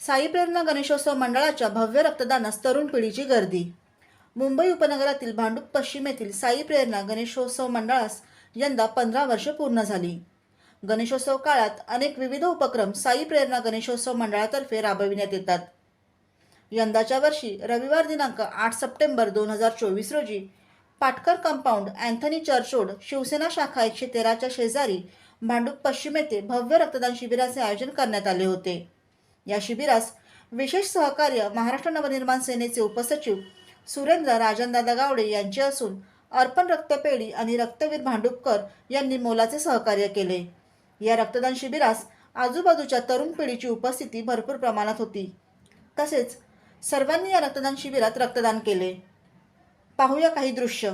साई प्रेरणा गणेशोत्सव मंडळाच्या भव्य रक्तदानास तरुण पिढीची गर्दी. मुंबई उपनगरातील भांडूप पश्चिमेतील साई प्रेरणा गणेशोत्सव मंडळास यंदा पंधरा वर्षे पूर्ण झाली. गणेशोत्सव काळात अनेक विविध उपक्रम साई प्रेरणा गणेशोत्सव मंडळातर्फे राबविण्यात येतात. यंदाच्या वर्षी रविवार दिनांक आठ सप्टेंबर दोन हजार चोवीस रोजी Patkar compound Anthony church road Shivsena शाखा एकशे तेराच्या शेजारी भांडूप पश्चिम येथे भव्य रक्तदान शिबिराचे आयोजन करण्यात आले होते. या शिबिरास विशेष सहकार्य महाराष्ट्र नवनिर्माण सेनेचे उपसचिव सुरेंद्र राजनदादा गावडे यांचे असून अर्पण रक्तपेढी आणि रक्तवीर भांडुपकर यांनी मोलाचे सहकार्य केले. या रक्तदान शिबिरास आजूबाजूच्या तरुण पिढीची उपस्थिती भरपूर प्रमाणात होती. तसेच सर्वांनी या रक्तदान शिबिरात रक्तदान केले. पाहूया काही दृश्य.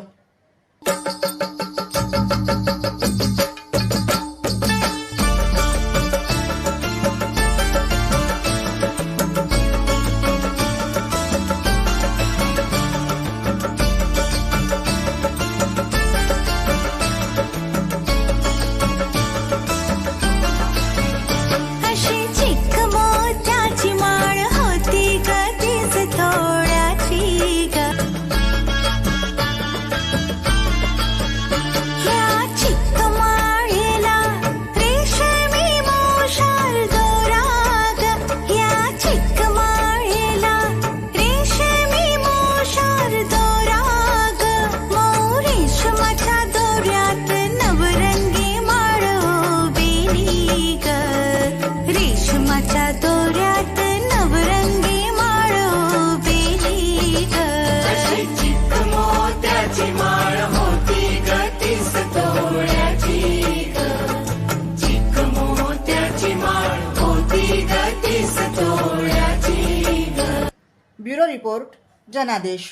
Bureau report Janadesh.